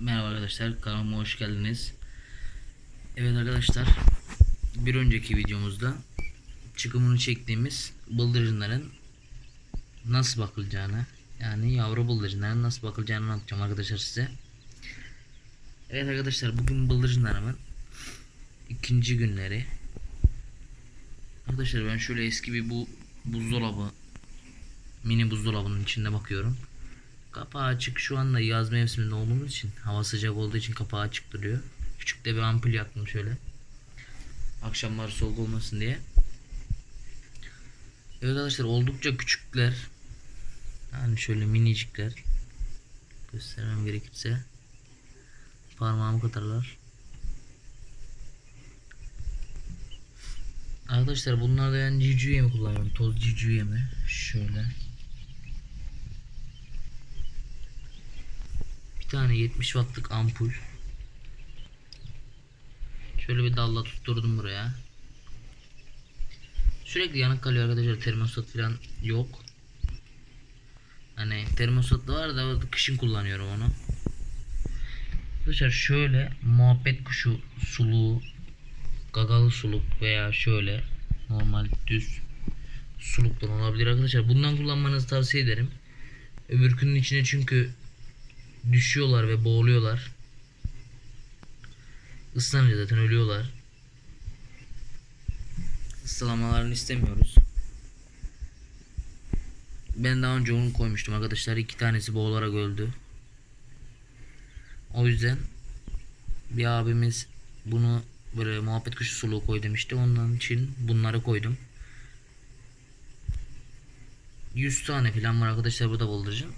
Merhaba arkadaşlar kanalıma hoş geldiniz. Evet arkadaşlar bir önceki videomuzda çıkımını çektiğimiz bıldırcınların nasıl bakılacağını yani yavru bıldırcınların nasıl bakılacağını anlatacağım arkadaşlar size. Evet arkadaşlar bugün bıldırcınlarımın ikinci günleri. Arkadaşlar ben şöyle eski bir bu buzdolabı mini buzdolabının içinde bakıyorum. Kapağı açık şu anda yaz mevsiminde olduğumuz için hava sıcak olduğu için kapağı açık duruyor. Küçük de bir ampul yaktım şöyle. Akşamları soğuk olmasın diye. Evet arkadaşlar oldukça küçükler. Yani şöyle minicikler. Göstermem gerekirse. Parmağım kadarlar. Arkadaşlar bunlarda ben civciv yemi kullanıyorum. Toz civciv yemi. Şöyle. Tane 70 wattlık ampul. Şöyle bir dalla tutturdum buraya. Sürekli yanık kalıyor arkadaşlar. Termostat falan yok. Hani termostat da var da kışın kullanıyorum onu. Arkadaşlar şöyle muhabbet kuşu suluğu gagalı suluk veya şöyle normal düz suluktan olabilir arkadaşlar. Bundan kullanmanızı tavsiye ederim. Öbürkünün içine çünkü düşüyorlar ve boğuluyorlar. Islanınca zaten ölüyorlar. Islanmalarını istemiyoruz. Ben daha önce onu koymuştum arkadaşlar. İki tanesi boğularak öldü. O yüzden bir abimiz bunu böyle muhabbet kuşu suluğu koy demişti. Ondan için bunları koydum. 100 tane falan var arkadaşlar burada bıldırcın.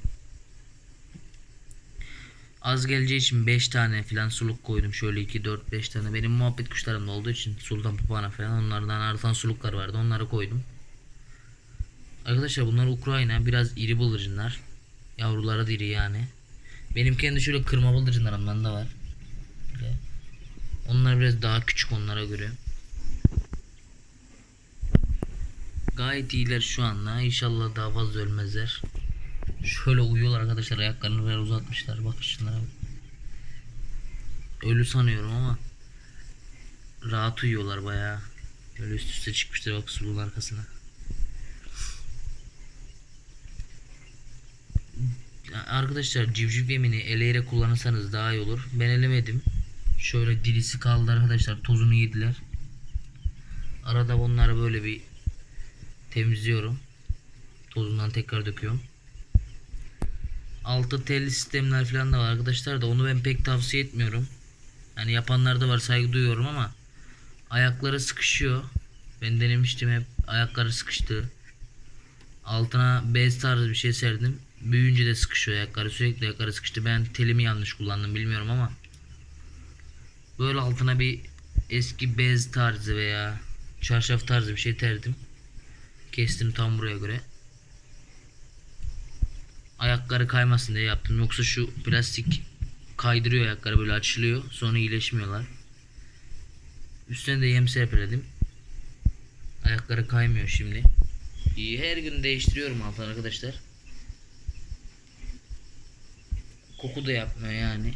Az geleceği için 5 tane falan suluk koydum. Şöyle 2 4 5 tane. Benim muhabbet kuşlarım da olduğu için sultan papağana falan onlardan artan suluklar vardı. Onları koydum. Arkadaşlar bunlar Ukrayna biraz iri bıldırcınlar. Yavruları diri yani. Benim kendi şöyle kırma bıldırcınlarımdan da var. Onlar biraz daha küçük onlara göre. Gayet iyiler şu anda. İnşallah daha fazla ölmezler. Şöyle uyuyorlar arkadaşlar. Ayaklarını biraz uzatmışlar. Bakın şunlara. bak. Ölü sanıyorum ama rahat uyuyorlar bayağı. Böyle üst üste çıkmışlar bak suluğun arkasına. Arkadaşlar civciv yemini eleyerek kullanırsanız daha iyi olur. Ben elemedim. Şöyle dirisi kaldı arkadaşlar. Tozunu yediler. Arada bunları böyle bir temizliyorum. Tozundan tekrar döküyorum. Altı telli sistemler falan da var arkadaşlar da onu ben pek tavsiye etmiyorum. Yani yapanlar da var saygı duyuyorum ama ayakları sıkışıyor. Ben denemiştim hep ayakları sıkıştı. Altına bez tarzı bir şey serdim. Büyüyünce de sıkışıyor ayakları sürekli ayakları sıkıştı. Ben telimi yanlış kullandım bilmiyorum ama böyle altına bir eski bez tarzı veya çarşaf tarzı bir şey terdim. Kestim tam buraya göre ayakları kaymasın diye yaptım. Yoksa şu plastik kaydırıyor ayakları böyle açılıyor. Sonra iyileşmiyorlar. Üstüne de yem serpiledim. Ayakları kaymıyor şimdi. Her gün değiştiriyorum altını arkadaşlar. Koku da yapmıyor yani.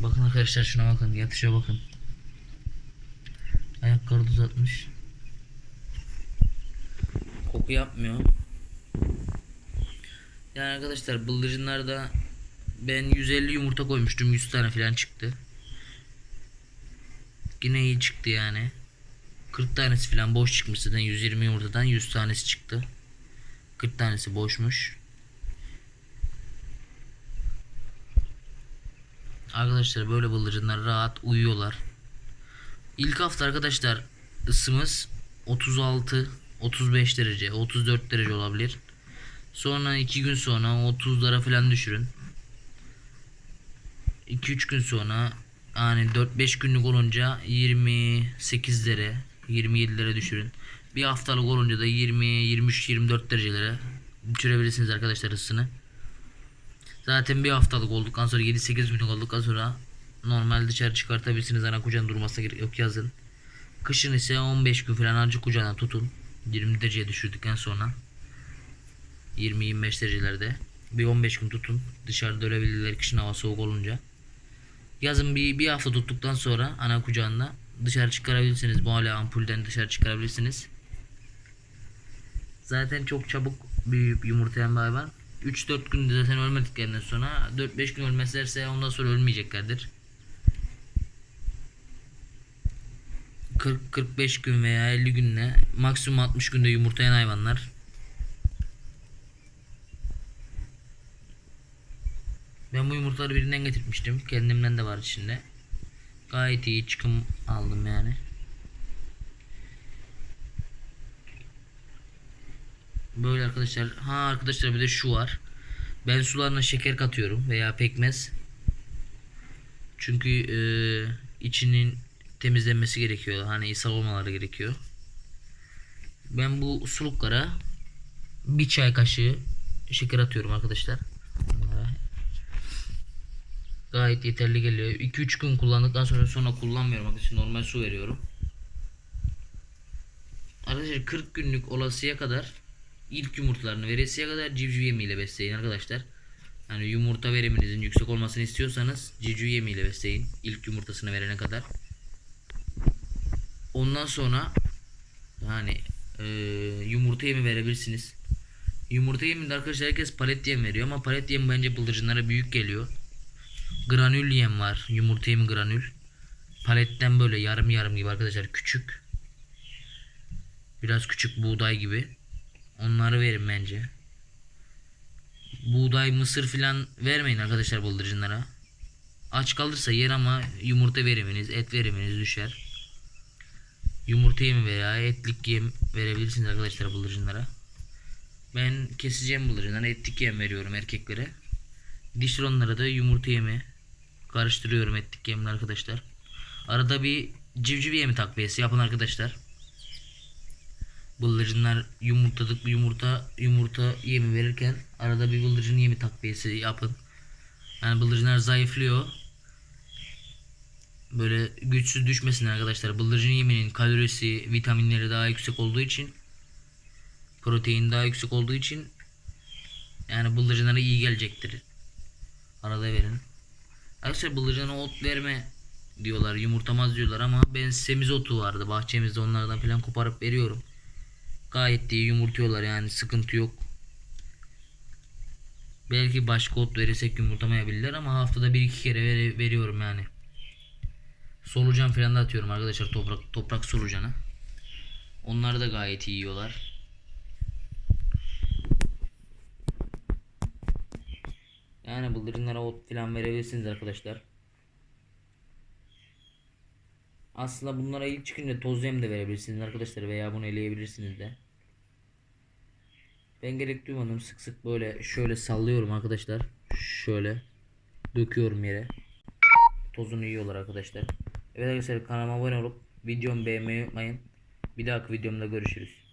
Bakın arkadaşlar şuna bakın yatışa bakın. Ayakları uzatmış. Koku yapmıyor. Yani arkadaşlar bıldırcınlarda ben 150 yumurta koymuştum 100 tane falan çıktı. Yine iyi çıktı yani. 40 tanesi falan boş çıkmış zaten 120 yumurtadan 100 tanesi çıktı. 40 tanesi boşmuş. Arkadaşlar böyle bıldırcınlar rahat uyuyorlar. İlk hafta arkadaşlar ısımız 36 35 derece 34 derece olabilir. Sonra 2 gün sonra 30'lara falan düşürün. 2-3 gün sonra yani 4-5 günlük olunca 28'lere 27'lere düşürün. Bir haftalık olunca da 20 23 24 derecelere düşürebilirsiniz arkadaşlar ısısını. Zaten bir haftalık olduktan sonra 7-8 günlük olduktan sonra normal dışarı çıkartabilirsiniz. Ana kucağın durmasına gerek yok yazın. Kışın ise 15 gün falan ancak kucağına tutun. 20 dereceye düşürdükten sonra. 20-25 derecelerde Bir 15 gün tutun. Dışarıda ölebilirler kışın hava soğuk olunca. Yazın bir, bir hafta tuttuktan sonra ana kucağında dışarı çıkarabilirsiniz. Bu hala ampulden dışarı çıkarabilirsiniz. Zaten çok çabuk büyüyüp yumurtlayan bir hayvan. 3-4 günde zaten ölmediklerinden sonra 4-5 gün ölmezlerse ondan sonra ölmeyeceklerdir. 40-45 gün veya 50 günle maksimum 60 günde yumurtlayan hayvanlar. Ben bu yumurtaları birinden getirmiştim. Kendimden de var içinde. Gayet iyi çıkım aldım yani. Böyle arkadaşlar. Ha arkadaşlar bir de şu var. Ben sularına şeker katıyorum veya pekmez. Çünkü e, içinin temizlenmesi gerekiyor. Hani ishal olmaları gerekiyor. Ben bu suluklara bir çay kaşığı şeker atıyorum arkadaşlar. Gayet yeterli geliyor. 2-3 gün kullandıktan sonra sonra kullanmıyorum arkadaşlar. Normal su veriyorum. Arkadaşlar 40 günlük olasıya kadar ilk yumurtalarını veresiye kadar civciv yemiyle besleyin arkadaşlar. Yani yumurta veriminizin yüksek olmasını istiyorsanız civciv yemiyle besleyin ilk yumurtasını verene kadar. Ondan sonra yani e, yumurta yemi verebilirsiniz. Yumurta yemi de arkadaşlar herkes palet yem veriyor ama palet yemi bence bıldırcınlara büyük geliyor. Granül yem var. Yumurta yemi granül. Paletten böyle yarım yarım gibi arkadaşlar küçük. Biraz küçük buğday gibi. Onları verin bence. Buğday, mısır filan vermeyin arkadaşlar bıldırcınlara. Aç kalırsa yer ama yumurta veriminiz, et veriminiz düşer. Yumurta yemi veya etlik yem verebilirsiniz arkadaşlar bıldırcınlara. Ben keseceğim bıldırcınlara etlik yem veriyorum erkeklere. Dişli onlara da yumurta yemi karıştırıyorum etlik yemle arkadaşlar. Arada bir civciv yemi takviyesi yapın arkadaşlar. Bıldırcınlar yumurtadık yumurta yumurta yemi verirken arada bir bıldırcın yemi takviyesi yapın. Yani bıldırcınlar zayıflıyor. Böyle güçsüz düşmesin arkadaşlar. Bıldırcın yeminin kalorisi, vitaminleri daha yüksek olduğu için protein daha yüksek olduğu için yani bıldırcınlara iyi gelecektir. Arada verin. Arkadaşlar bıldırcına ot verme diyorlar. Yumurtamaz diyorlar ama ben semizotu vardı bahçemizde onlardan falan koparıp veriyorum. Gayet iyi yumurtuyorlar yani sıkıntı yok. Belki başka ot verirsek yumurtamayabilirler ama haftada bir iki kere veri- veriyorum yani. Solucan falan da atıyorum arkadaşlar toprak toprak solucanı. Onlar da gayet iyi yiyorlar. Bıldırcınlara ot falan verebilirsiniz arkadaşlar. Aslında bunlara ilk çıkınca toz yem de verebilirsiniz arkadaşlar veya bunu eleyebilirsiniz de. Ben gerek duymadım sık sık böyle şöyle sallıyorum arkadaşlar. Şöyle döküyorum yere. Tozunu yiyorlar arkadaşlar. Evet arkadaşlar kanalıma abone olup videomu beğenmeyi unutmayın. Bir dahaki videomda görüşürüz.